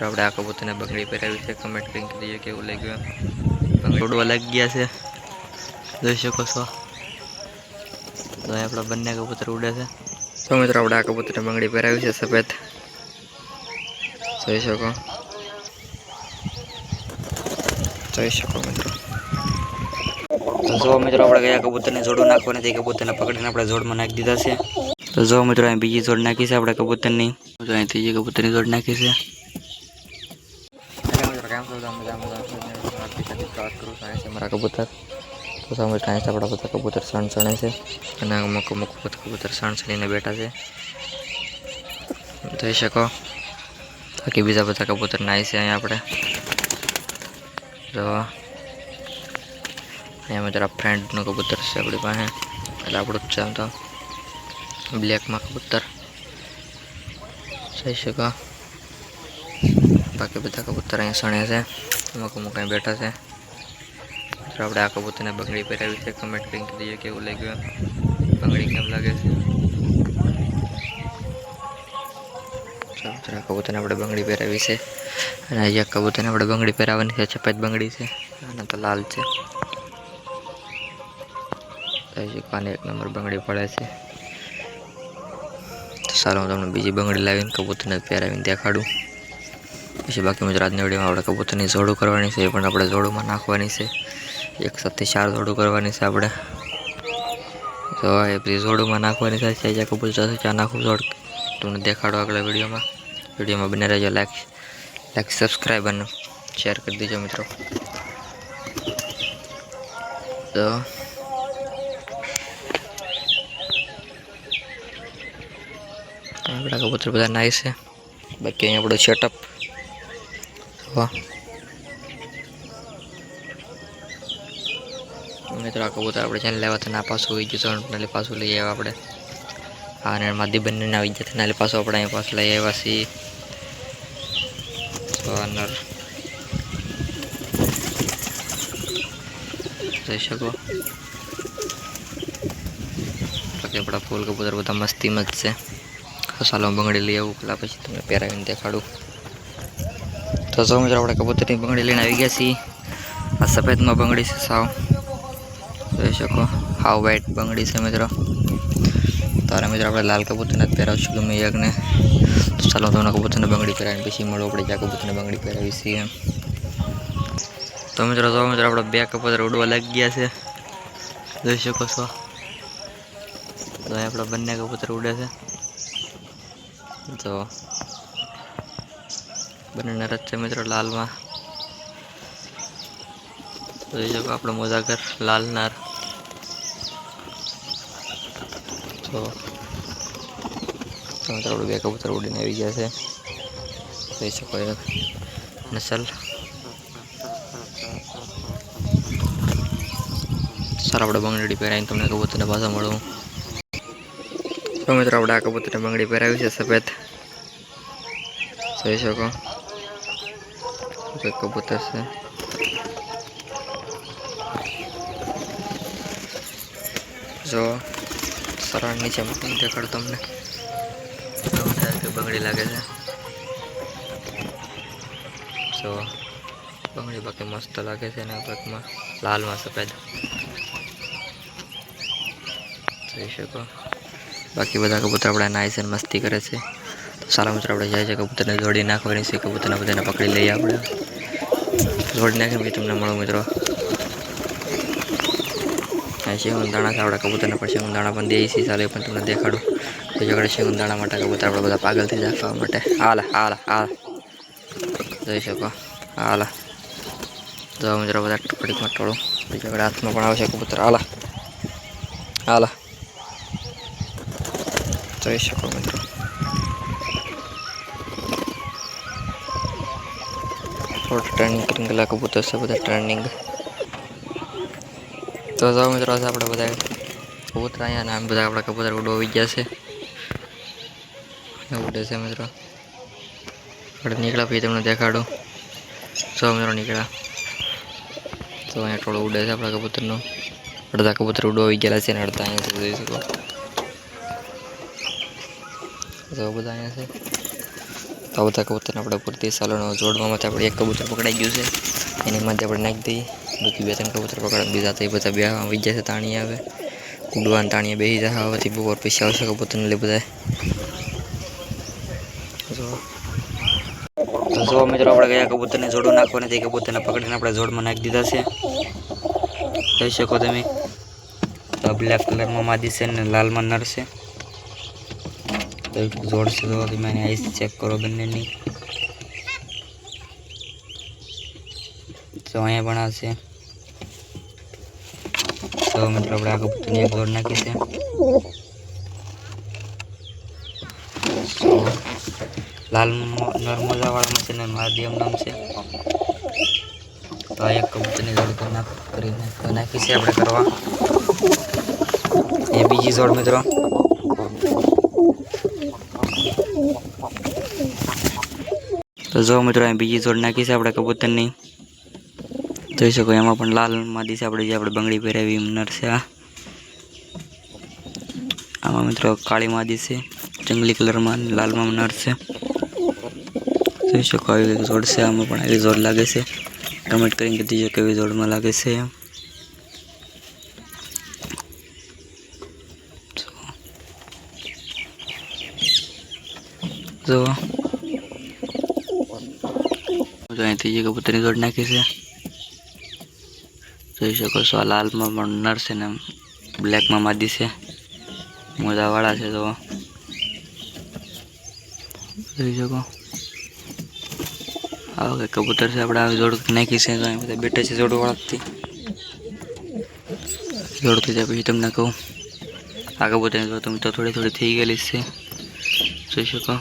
મિત્રો આપણે આ કબૂતરને બંગડી પહેરાવી છે. કમેન્ટ કરીને કહી કેવું લાગ્યું એમ. બંગડી લાગી ગયા છે. જોઈ શકો છો. તો આપણા બંને કબૂતર ઉડે છે. તો મિત્રો આપણે આ કબૂતરને બંગડી પહેરાવી છે સફેદ. જોઈ શકો. જોઈ શકો મિત્રો. તો જો મિત્રો આપણે ગયા કબૂતરને જોડું નાખવાની નથી કબૂતરને પકડીને આપણે જોડમાં નાખી દીધા છે. તો જો મિત્રો અહીં બીજી જોડ નાખી છે આપણે કબૂતરની. તો અહીં ત્રીજી કબૂતરની જોડ નાખી છે. મારા કબૂતર તો સામે કાંઈ આપણા બધા કબૂતર સણ સણે છે અને અમુક અમુક બધા કબૂતર સણ સણીને બેઠા છે જોઈ શકો બાકી બીજા બધા કબૂતર નાય છે અહીંયા આપણે તો અહીંયા મિત્રો ફ્રેન્ડનું કબૂતર છે આપણી પાસે એટલે આપણું જ છે આમ તો બ્લેકમાં કબૂતર જોઈ શકો બાકી બધા કબૂતર અહીંયા સણે છે અમુક અમુક અહીં બેઠા છે મિત્રો આપણે આ કબૂતરને બંગડી પહેરાવી છે કમેન્ટ કરીને કહી દઈએ કેવું લાગ્યું એમ બંગડી કેમ લાગે છે ચાલો મિત્રો આ કબૂતરને આપણે બંગડી પહેરાવી છે અને અહીંયા કબૂતરને આપણે બંગડી પહેરાવવાની છે સફેદ બંગડી છે અને તો લાલ છે હજી પાને એક નંબર બંગડી પડે છે તો ચાલો હું તમને બીજી બંગડી લાવીને કબૂતરને પહેરાવીને દેખાડું પછી બાકી મિત્રો આજની વિડીયોમાં આપણે કબૂતરની જોડું કરવાની છે એ પણ આપણે જોડુમાં નાખવાની છે એક સાથે ચાર જોડું કરવાની છે આપણે તો એ બધી જોડુમાં નાખવાની થાય છે જ્યાં કબૂતર સાથે ચા નાખું જોડ તમને દેખાડો આગળ વિડીયોમાં વિડીયોમાં બને રહેજો લાઈક લાઈક સબસ્ક્રાઈબ અને શેર કરી દેજો મિત્રો તો આપણા કબૂતર બધા નાય છે બાકી અહીંયા આપણો સેટઅપ વાહ મિત્રો આ કબૂતર આપણે જ્યાં લેવા હતા ના પાછું હોઈ ગયું તો એટલે લઈ આવ્યા આપણે. હા, અને માદી બંને આવી ગયા નાલે પાછું આપણે અહીંયા પાછું લઈ આવ્યા છીએ. તો નર જોઈ શકો? બાકી આપણા ફૂલ કબૂતર બધા મસ્તીમાં જ છે. તો ચાલો બંગડી લઈ આવું, પેલા પછી તમને પહેરાવીને દેખાડું. તો જો મિત્રો, આપણે કબૂતરની બંગડી લઈને આવી ગયા છીએ. આ સફેદમાં બંગડી છે સાવ. જોઈ શકો. હાવ વ્હાઈટ બંગડી છે મિત્રો. તારે મિત્રો આપણે લાલ કબૂતરને જ પહેરાવશું ગમે એકને ચાલો તમને કબૂતરને બંગડી પહેરાવીને પછી મળો. આપણે જ્યાં કબૂતરને બંગડી પહેરાવી છીએ તો મિત્રો તો મિત્રો, આપણે બે કબૂતર ઉડવા લાગી ગયા છે. જોઈ શકો છો. તો આપણા બંને કબૂતર ઉડે છે. તો બંને નરજ છે મિત્રો લાલમાં. જોઈ શકો, આપણે મોજાગર લાલ તો ત્રણ ત્રણ બે કબૂતર ઉડીને આવી ગયા છે. જોઈ શકો એક નસલ. સર આપણે બંગડી પહેરાવીને તમને કબૂતરને પાછા મળું. તો મિત્રો આપણે આ કબૂતરને બંગડી પહેરાવી છે સફેદ. જોઈ શકો. કબૂતર છે. જો. સરળ નીચે મૂકીને દેખાડ તમને. કે બંગડી લાગે છે? જો બંગડી બાકી મસ્ત લાગે છે એના પગમાં લાલમાં સફેદ જોઈ શકો. બાકી બધા કબૂતર આપણે નાઈ છે મસ્તી કરે છે. તો સારા મિત્રો આપણે જાય છે કબૂતરને જોડી નાખવાની છે. કબૂતરને બધાને પકડી લઈએ આપણે. જોડી નાખીને પછી તમને મળો મિત્રો. આ શેંગુન દાણા છે, આપણા કબૂતરને પણ શેંગુન દાણા પણ દે છે, ચાલે પણ તમને દેખાડું. પછી આગળ શેંગુન દાણા માટે કબૂતર આપણે બધા પાગલ થઈ જાય માટે. હાલ હાલ હાલ. જોઈ શકો, હાલ. જો મિત્રો બધા ટુકડીમાં ટોળું. પછી આગળ હાથમાં પણ આવશે કબૂતર. હાલ. હાલ. જોઈ શકો મિત્રો. થોડું ટ્રેનિંગ કરીને ગયેલા કબૂતર છે, બધા ટ્રેનિંગ તો સૌ મિત્રો આપણે બધા કબૂતર અહીંયા ને આમ બધા આપણા કબૂતર ઉડો આવી ગયા છે. ઉડે છે મિત્રો. આપણે નીકળ્યા પછી તમને દેખાડું. સૌ મિત્રો નીકળ્યા. તો અહીંયા થોડું ઉડે છે આપણા કબૂતરનું. અડધા કબૂતર ઉડો આવી ગયેલા છે ને અડધા અહીંયા જોઈ શકો. તો બધા અહીંયા છે. તો બધા કબૂતરને આપણે પૂરતી સાલોનો જોડવામાં આપણે એક કબૂતર પકડાઈ ગયું છે. એની માટે આપણે નાખી દઈએ. બાકી બે ત્રણ કબૂતર પકડ બીજા તો એ બધા બે આવી જશે તાણી આવે ઉડવાન તાણીએ બેસી જાય હવેથી બપોર પછી આવશે કબૂતરને એટલે બધા જો તો જો મિત્રો આપણે ગયા કબૂતરને જોડું નાખવાના તે કબૂતરને પકડીને આપણે જોડમાં નાખી દીધા છે જોઈ શકો તમે તો બ્લેક કલરમાં માદી છે ને લાલમાં નર છે તો એક જોડ છે તો તમે આની આઈસ ચેક કરો બંનેની તો અહીંયા પણ આ છે તો મિત્રો આપણે આ કબૂતરની એક જોડ નાખી છે So, લાલ મો- નર્મદાવાળામાં છે ને માધ્યમ નામ છે તો આ એક કબૂતરની જોડ તો નાખ કરીને તો નાખી છે આપણે કરવા એ બીજી જોડ મિત્રો તો જો મિત્રો અહીં બીજી જોડ નાખી છે આપણે કબૂતરની જોઈ શકો એમાં પણ લાલ માદી છે આપણે જે આપણે બંગડી પહેરાવી એમ નર છે આ આમાં મિત્રો કાળી માદી છે જંગલી કલરમાં અને લાલમાં નર છે જોઈ શકો આવી એક જોડ છે આમાં પણ આવી જોડ લાગે છે કમેન્ટ કરીને કહી દીજો કેવી જોડમાં લાગે છે જો જો અહીંથી જે કબૂતરની જોડ નાખી છે જોઈ શકો છો આ લાલમાં પણ નર છે ને બ્લેકમાં માદી છે મોજાવાળા છે તો જોઈ શકો આવો કે કબૂતર છે આપણે આવી જોડ નાખી છે તો અહીં બધા બેઠા છે જોડવાળાથી જોડતી જાય પછી તમને કહું આ કબૂતરની જોડ તમે તો થોડી થોડી થઈ ગયેલી જ છે જોઈ શકો